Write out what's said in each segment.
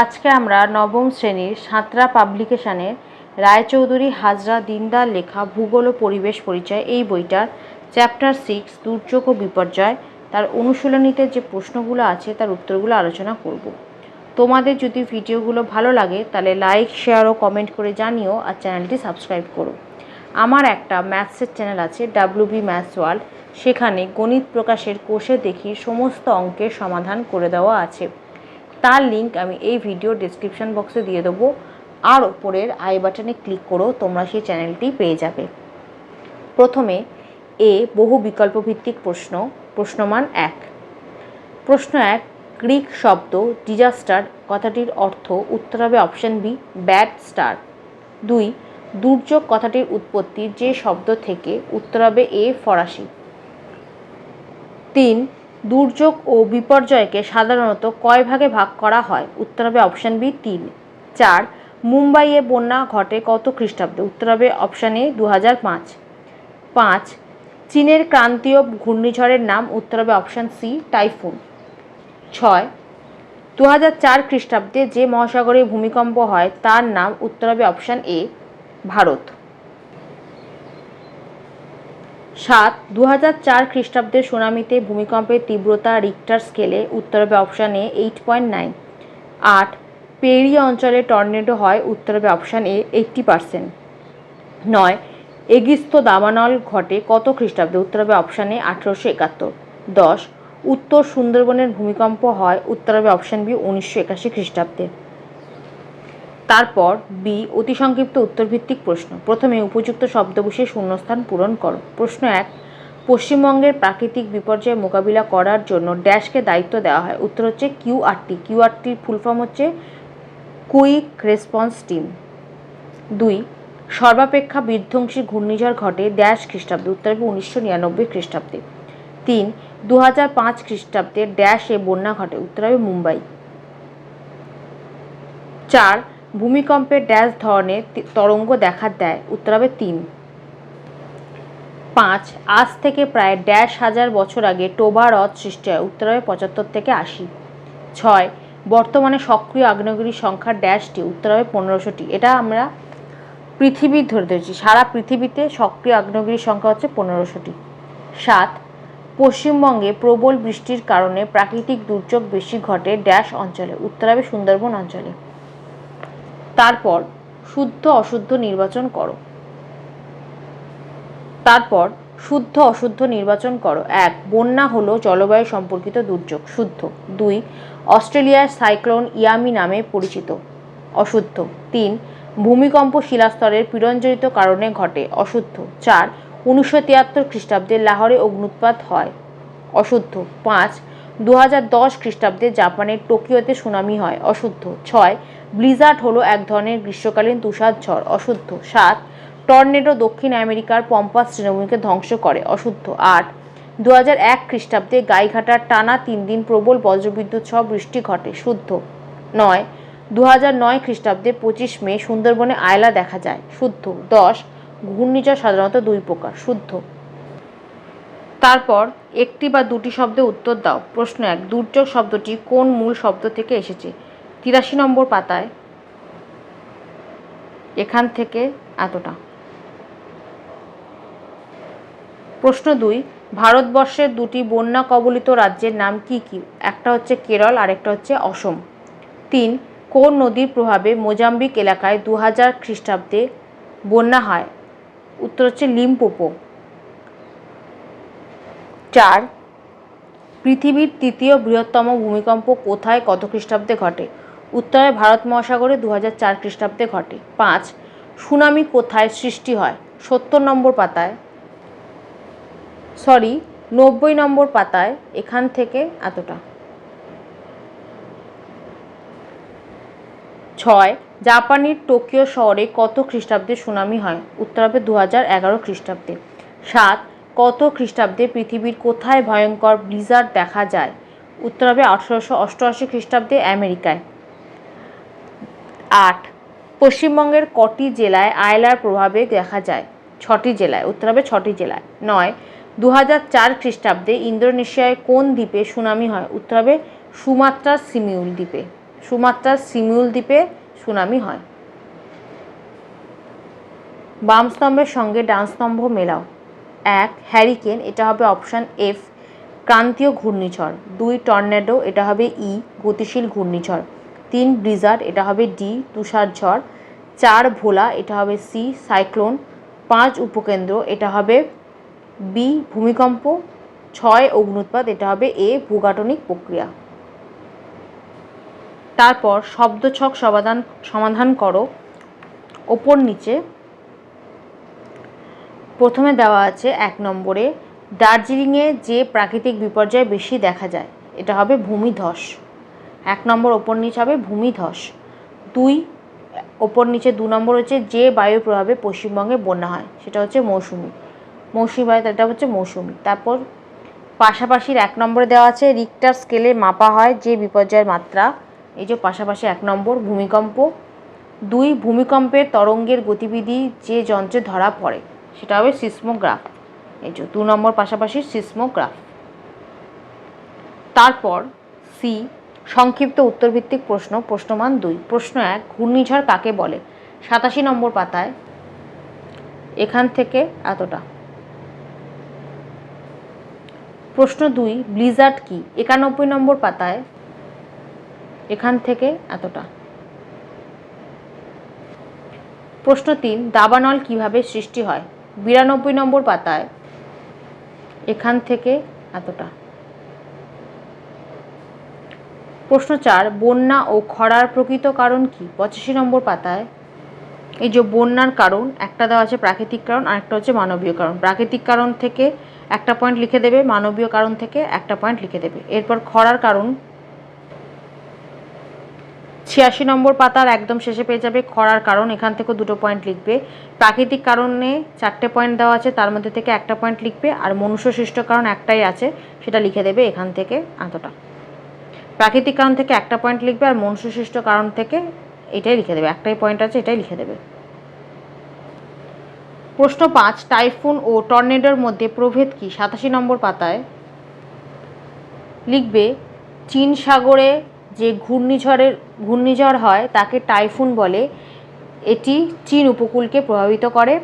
আজকে আমরা নবম শ্রেণির সাঁতরা পাবলিকেশনের রায়চৌধুরী হাজরা দিনদার লেখা ভূগোল ও পরিবেশ পরিচয় এই বইটার চ্যাপ্টার সিক্স, দুর্যোগ ও বিপর্যয়, তার অনুশীলনীতে যে প্রশ্নগুলো আছে, তার উত্তরগুলো আলোচনা করব। তোমাদের যদি ভিডিওগুলো ভালো লাগে, তাহলে লাইক শেয়ার ও কমেন্ট করে জানিও আর চ্যানেলটি সাবস্ক্রাইব করো। আমার একটা ম্যাথসের চ্যানেল আছে ডাব্লিউ বি ম্যাথস ওয়ার্ল্ড সেখানে গণিত প্রকাশের কোষে দেখি সমস্ত অঙ্কের সমাধান করে দেওয়া আছে। তার লিঙ্ক আমি এই ভিডিও ডেসক্রিপশন বক্সে দিয়ে দেবো। আর ওপরের আই বাটনে ক্লিক করো, তোমরা সেই চ্যানেলটি পেয়ে যাবে। প্রথমে, এ বহু বিকল্প ভিত্তিক প্রশ্ন, প্রশ্নমান এক। প্রশ্ন এক, গ্রিক শব্দ ডিজাস্টার কথাটির অর্থ উত্তর হবে অপশান বি ব্যাড স্টার দুই, দুর্যোগ কথাটির উৎপত্তি যে শব্দ থেকে উত্তর হবে এ ফরাসি। তিন দুর্যোগ ও বিপর্যয়কে সাধারণত কয় ভাগে ভাগ করা হয়? উত্তর হবে অপশান বি, তিন। চার, মুম্বাইয়ে বন্যা ঘটে কত খ্রিস্টাব্দে? উত্তর হবে অপশান এ দু হাজার পাঁচ। পাঁচ, চীনের ক্রান্তীয় ঘূর্ণিঝড়ের নাম? উত্তর হবে অপশান সি, টাইফুন। ছয় দু হাজার চার খ্রিস্টাব্দে যে মহাসাগরে ভূমিকম্প হয়, তার নাম? উত্তর হবে অপশান এ, ভারত। সাত দু হাজার চার খ্রিস্টাব্দের সুনামিতে ভূমিকম্পের তীব্রতা রিক্টার স্কেলে উত্তর হবে option A eight point nine আট, পেরিয়া অঞ্চলে টর্নেডো হয়, উত্তর হবে অপশান এ এইট্টি পার্সেন্ট নয়, এগিস্ত দাবানল ঘটে কত খ্রিস্টাব্দে, উত্তর হবে অপশান আঠেরোশো একাত্তর। দশ, উত্তর সুন্দরবনের ভূমিকম্প হয়, উত্তর হবে অপশান বি উনিশশো একাশি খ্রিস্টাব্দে। তারপর বি অতি সংক্ষিপ্ত উত্তরভিত্তিক প্রশ্ন। প্রথমে উপযুক্ত শব্দ বসিয়ে শূন্যস্থান পূরণ করো। প্রশ্ন এক, পশ্চিমবঙ্গের প্রাকৃতিক বিপর্যয় মোকাবিলা করার জন্য ড্যাশকে দায়িত্ব দেওয়া হয়। উত্তর হচ্ছে কিউ কিউআরটি কিউআরটির ফুল ফর্ম হচ্ছে কুইক রেসপন্স টিম। দুই, সর্বাপেক্ষা বিধ্বংসী ঘূর্ণিঝড় ঘটে ড্যাশ খ্রিস্টাব্দে। উত্তর হবে উনিশশো নিরানব্বই খ্রিস্টাব্দে। তিন দু হাজার পাঁচ খ্রিস্টাব্দে ড্যাশে বন্যা ঘটে। উত্তর হবে মুম্বাই। চার ভূমিকম্পের ড্যাশ ধরনের তরঙ্গ দেখা দেয় উত্তর হবে তিন। পাঁচ, আজ থেকে প্রায় ড্যাশ হাজার বছর আগে টোবা হ্রদ সৃষ্টি হয় উত্তর হবে পঁচাত্তর থেকে আশি। ছয়, বর্তমানে সক্রিয় আগ্নেয়গিরির সংখ্যা ড্যাশটি উত্তর হবে পনেরোশোটি। এটা আমরা পৃথিবীর ধরে ধরেছি, সারা পৃথিবীতে সক্রিয় আগ্নেয়গিরির সংখ্যা হচ্ছে পনেরোশোটি। সাত, পশ্চিমবঙ্গে প্রবল বৃষ্টির কারণে প্রাকৃতিক দুর্যোগ বেশি ঘটে ড্যাশ অঞ্চলে উত্তর হবে সুন্দরবন অঞ্চলে। তারপর শুদ্ধ অশুদ্ধ নির্বাচন করো। তারপর শুদ্ধ অশুদ্ধ নির্বাচন করো। এক, বন্যা হলো জলবায়ু সম্পর্কিত দুর্যোগ। শুদ্ধ। দুই, অস্ট্রেলিয়ার সাইক্লোন ইয়ামি নামে পরিচিত। অশুদ্ধ। তিন, ভূমিকম্প শিলাস্তরের পীড়নজনিত কারণে ঘটে। অশুদ্ধ। চার, উনিশশো তিয়াত্তর খ্রিস্টাব্দে লাহোরে অগ্নুৎপাত হয়। অশুদ্ধ। পাঁচ দু হাজার দশ খ্রিস্টাব্দে জাপানের টোকিওতে সুনামি হয়। অশুদ্ধ। ছয় ব্লিজার্ড হলো এক ধরনের গ্রীষ্মকালীন তুষার ঝড়, অশুদ্ধ। সাত, টর্নেডো দক্ষিণ আমেরিকার পম্পাস তৃণভূমিকে ধ্বংস করে, অশুদ্ধ। আট দু হাজার এক খ্রিস্টাব্দে গাইঘাটার টানা তিন দিন প্রবল বজ্রবিদ্যুৎ সহ বৃষ্টি ঘটে, শুদ্ধ। নয় দু হাজার নয় খ্রিস্টাব্দে পঁচিশ মে সুন্দরবনে আয়লা দেখা যায়, শুদ্ধ। দশ, ঘূর্ণিঝড় সাধারণত দুই প্রকার, শুদ্ধ। তারপর একটি বা দুটি শব্দে উত্তর দাও। প্রশ্ন এক, দুর্যোগ শব্দটি কোন মূল শব্দ থেকে এসেছে? তিরাশি নম্বর পাতায়, এখান থেকে এতটা। প্রশ্ন দুই, ভারতবর্ষের দুটি বন্যা কবলিত রাজ্যের নাম কি কি? একটা হচ্ছে কেরল আর একটা হচ্ছে অসম। তিন, কোন নদীর প্রভাবে মোজাম্বিক এলাকায় দু হাজার খ্রিস্টাব্দে বন্যা হয়? উত্তর হচ্ছে লিম্পোপো। চার, পৃথিবীর তৃতীয় বৃহত্তম ভূমিকম্প কোথায় কত খ্রিস্টাব্দে ঘটে? উত্তরে ভারত মহাসাগরে দু হাজার চার খ্রিস্টাব্দে ঘটে। পাঁচ, সুনামি কোথায় সৃষ্টি হয়? সত্তর নম্বর পাতায়। সরি, নব্বই নম্বর পাতায়, এখান থেকে এতটা। ছয়, জাপানের টোকিও শহরে কত খ্রিস্টাব্দে সুনামি হয়? উত্তর হবে দু হাজার এগারো খ্রিস্টাব্দে। সাত, কত খ্রিস্টাব্দে পৃথিবীর কোথায় ভয়ঙ্কর ব্লিজার্ড দেখা যায়? উত্তর হবে আঠেরোশো অষ্টআশি খ্রিস্টাব্দে আমেরিকায়। আট। পশ্চিমবঙ্গের কটি জেলায় আয়লার প্রভাবে দেখা যায়? ছটি জেলায়, উত্তর হবে ছটি জেলায়। নয় দু হাজার চার খ্রিস্টাব্দে ইন্দোনেশিয়ায় কোন দ্বীপে সুনামি হয়? উত্তর হবে সুমাত্রার সিমিউল দ্বীপে। সুমাত্রার সিমিউল দ্বীপে সুনামি হয়। বাম স্তম্ভের সঙ্গে ডান স্তম্ভ মেলাও। এক, হ্যারিকেন, এটা হবে অপশান এফ, ক্রান্তীয় ঘূর্ণিঝড়। দুই, টর্নেডো, এটা হবে ই, গতিশীল ঘূর্ণিঝড়। তিন ব্রিজার্ড, এটা হবে ডি, তুষার ঝড়। চার ভোলা, এটা হবে সি, সাইক্লোন। পাঁচ উপকেন্দ্র, এটা হবে বি, ভূমিকম্প। ছয় অগ্নুৎপাত, এটা হবে এ, ভূগাঠনিক প্রক্রিয়া। তারপর শব্দছক সমাধান সমাধান করো। ওপর নিচে। প্রথমে দেওয়া আছে এক নম্বরে, দার্জিলিংয়ে যে প্রাকৃতিক বিপর্যয় বেশি দেখা যায়, এটা হবে ভূমিধস। এক নম্বর ওপর নিচে হবে ভূমিধস। দুই, ওপর নিচে দু নম্বর হচ্ছে যে বায়ু প্রভাবে পশ্চিমবঙ্গে বন্যা হয়, সেটা হচ্ছে মৌসুমি। মৌসুমি বায়ু, এটা হচ্ছে মৌসুমি। তারপর পাশাপাশির এক নম্বরে দেওয়া আছে রিক্টার স্কেলে মাপা হয় যে বিপর্যয়ের মাত্রা। এই যে পাশাপাশি এক নম্বর, ভূমিকম্প। দুই, ভূমিকম্পের তরঙ্গের গতিবিধি যে যন্ত্রে ধরা পড়ে, সেটা হবে সিসমোগ্রাফ। এই যে দু নম্বর পাশাপাশি সিসমোগ্রাফ। তারপর সি সংক্ষিপ্ত উত্তরভিত্তিক প্রশ্ন, প্রশ্নমান দুই। প্রশ্ন এক, ঘূর্ণিঝড় কাকে বলে? সাতাশি নম্বর পাতায়। এখান থেকে এতটা। প্রশ্ন দুই, ব্লিজার্ড কি? একানব্বই নম্বর পাতায়। এখান থেকে এতটা। প্রশ্ন তিন, দাবানল কীভাবে সৃষ্টি হয়? বিরানব্বই নম্বর পাতায়। এখান থেকে এতটা। প্রশ্ন চার বন্যা ও খরার প্রকৃত কারণ কি? পঁচাশি নম্বর পাতায়। এই যে বন্যার কারণ, একটা দেওয়া আছে প্রাকৃতিক কারণ আর একটা হচ্ছে মানবীয় কারণ। প্রাকৃতিক কারণ থেকে একটা পয়েন্ট লিখে দেবে, মানবীয় কারণ থেকে একটা পয়েন্ট লিখে দেবে। এরপর খরার কারণ। ছিয়াশি নম্বর পাতার একদম শেষে পেয়ে যাবে খরার কারণ, এখান থেকেও দুটো পয়েন্ট লিখবে। প্রাকৃতিক কারণে চারটে পয়েন্ট দেওয়া আছে, তার মধ্যে থেকে একটা পয়েন্ট লিখবে, আর মনুষ্য সৃষ্ট কারণ একটাই আছে, সেটা লিখে দেবে এখান থেকে এতটা প্রাকৃতিক কারণ থেকে একটা পয়েন্ট লিখবে আর মনুষ্য সৃষ্ট কারণ থেকে এটাই লিখে দেবে। একটাই পয়েন্ট আছে, এটাই লিখে দেবে। প্রশ্ন পাঁচ, টাইফুন ও টর্নেডোর মধ্যে প্রভেদ কি? সাতাশি নম্বর পাতায় লিখবে, চীন সাগরে যে ঘূর্ণিঝড়ের, ঘূর্ণিঝড় হয় তাকে টাইফুন বলে। এটি চীন উপকূলকে প্রভাবিত করে।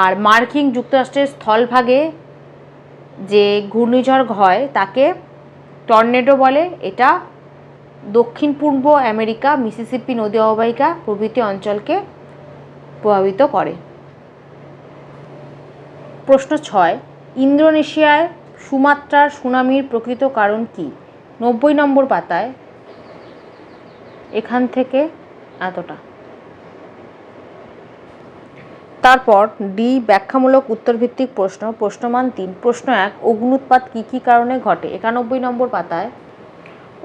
আর মার্কিন যুক্তরাষ্ট্রের স্থলভাগে যে ঘূর্ণিঝড় হয় তাকে টর্নেডো বলে, এটা দক্ষিণ পূর্ব আমেরিকা, মিসিসিপি নদী অববাহিকা প্রভৃতি অঞ্চলকে প্রভাবিত করে। প্রশ্ন ছয়, ইন্দোনেশিয়ায় সুমাত্রার সুনামির প্রকৃত কারণ কি? নব্বই নম্বর পাতায়, এখান থেকে এতটা। তারপর ডি ব্যাখ্যামূলক উত্তরভিত্তিক প্রশ্ন। প্রশ্নমান তিন। প্রশ্ন এক অগ্নুৎপাত কী কী কারণে ঘটে? একানব্বই নম্বর পাতায়।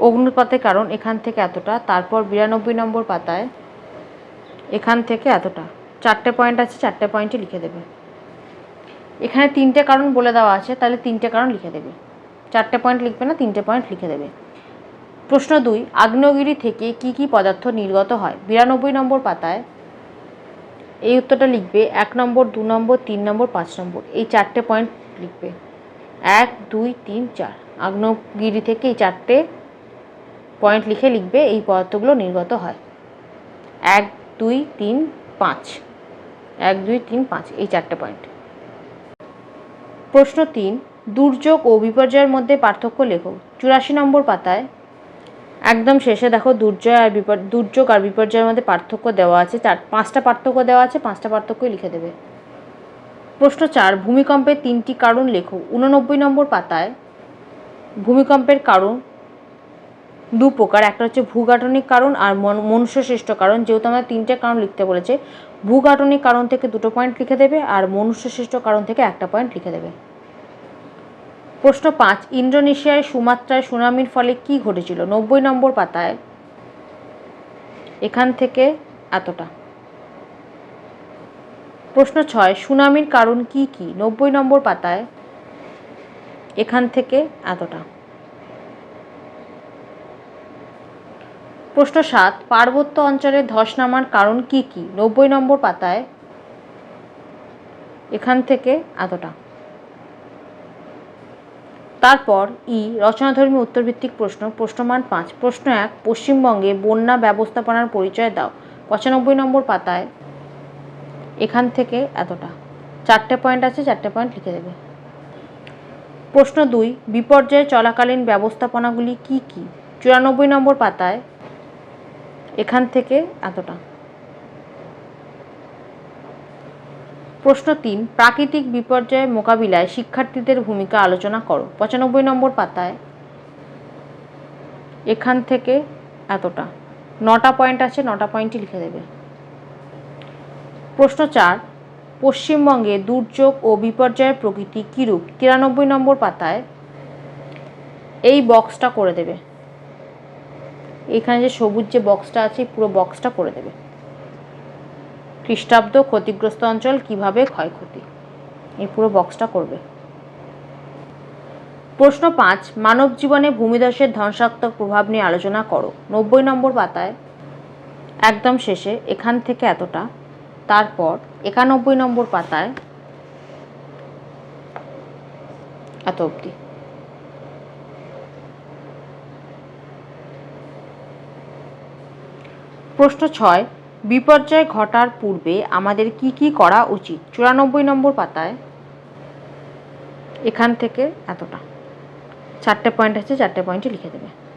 অগ্নুৎপাতের কারণ এখান থেকে এতটা। তারপর বিরানব্বই নম্বর পাতায়। এখান থেকে এতটা। চারটে পয়েন্ট আছে, চারটে পয়েন্টই লিখে দেবে। এখানে তিনটে কারণ বলে দেওয়া আছে, তাহলে তিনটে কারণ লিখে দেবে। চারটে পয়েন্ট লিখবে না, তিনটে পয়েন্ট লিখে দেবে। প্রশ্ন দুই, আগ্নেয়গিরি থেকে কি কি পদার্থ নির্গত হয়? বিরানব্বই নম্বর পাতায়। এই উত্তরটা লিখবে এক নম্বর, দু নম্বর, তিন নম্বর, পাঁচ নম্বর। এই চারটে পয়েন্ট লিখবে। এক, দুই, তিন, চার। আগ্নেয়গিরি থেকে এই চারটে পয়েন্ট লিখে লিখবে, এই পদার্থগুলো নির্গত হয়। এক, দুই, তিন, পাঁচ। এক, দুই, তিন, পাঁচ, এই চারটে পয়েন্ট প্রশ্ন তিন, দুর্যোগ ও বিপর্যয়ের মধ্যে পার্থক্য লেখো। চুরাশি নম্বর পাতায় একদম শেষে দেখো দুর্জয় আর বিপর, দুর্যোগ আর বিপর্যয়ের মধ্যে পার্থক্য দেওয়া আছে। চার, পাঁচটা পার্থক্য দেওয়া আছে, পাঁচটা পার্থক্যই লিখে দেবে। প্রশ্ন চার, ভূমিকম্পের তিনটি কারণ লেখো। উননব্বই নম্বর পাতায়, ভূমিকম্পের কারণ দু প্রকার। একটা হচ্ছে ভূগাঠনিক কারণ আর মন- মনুষ্যসৃষ্ট কারণ। যেহেতু আমরা তিনটে কারণ লিখতে বলেছে, ভূগাঠনিক কারণ থেকে দুটো পয়েন্ট লিখে দেবে আর মনুষ্যসৃষ্ট কারণ থেকে একটা পয়েন্ট লিখে দেবে। প্রশ্ন পাঁচ, ইন্দোনেশিয়ায় সুমাত্রায় সুনামির ফলে কি ঘটেছিল? নব্বই নম্বর পাতায়। এখান থেকে এতটা। প্রশ্ন ছয়, সুনামির কারণ কি কি? নব্বই নম্বর পাতায়। এখান থেকে এতটা। প্রশ্ন সাত, পার্বত্য অঞ্চলে ধস নামার কারণ কি কি? নব্বই নম্বর পাতায়। এখান থেকে এতটা। তারপর ই, রচনাধর্মী উত্তরভিত্তিক প্রশ্ন, প্রশ্নমান পাঁচ, প্রশ্ন এক, পশ্চিমবঙ্গে বন্যা ব্যবস্থাপনার পরিচয় দাও। পঁচানব্বই নম্বর পাতায়। এখান থেকে এতটা। চারটে পয়েন্ট আছে, চারটে পয়েন্ট লিখে দেবে। প্রশ্ন দুই, বিপর্যয় চলাকালীন ব্যবস্থাপনাগুলি কি কি? চুরানব্বই নম্বর পাতায়। এখান থেকে এতটা। প্রশ্ন তিন, প্রাকৃতিক বিপর্যয় মোকাবিলায় শিক্ষার্থীদের ভূমিকা আলোচনা করো। পঁচানব্বই নম্বর পাতায়। এখান থেকে এতটা। নটা পয়েন্ট আছে, নটা পয়েন্টই লিখে দেবে। প্রশ্ন চার, পশ্চিমবঙ্গে দুর্যোগ ও বিপর্যয়ের প্রকৃতি কীরূপ? তিরানব্বই নম্বর পাতায় এই বক্সটা করে দেবে। এখানে যে সবুজ যে বক্সটা আছে পুরো বক্সটা করে দেবে। খ্রিস্টাব্দ ক্ষতিগ্রস্ত অঞ্চল কীভাবে ক্ষয়ক্ষতি? এই পুরো বক্সটা করবে। প্রশ্ন পাঁচ, মানব জীবনে ভূমিধসের ধ্বংসাত্মক প্রভাব নিয়ে আলোচনা করো। নব্বই নম্বর পাতায়, একদম শেষে, এখান থেকে এতটা। তারপর, একানব্বই নম্বর পাতায়, এত অবধি। প্রশ্ন ছয় বিপর্যয় ঘটার পূর্বে আমাদের কি কি করা উচিত? চুরানব্বই নম্বর পাতায়। এখান থেকে এতটা। চারটে পয়েন্ট আছে, চারটে পয়েন্টে লিখে দেবে।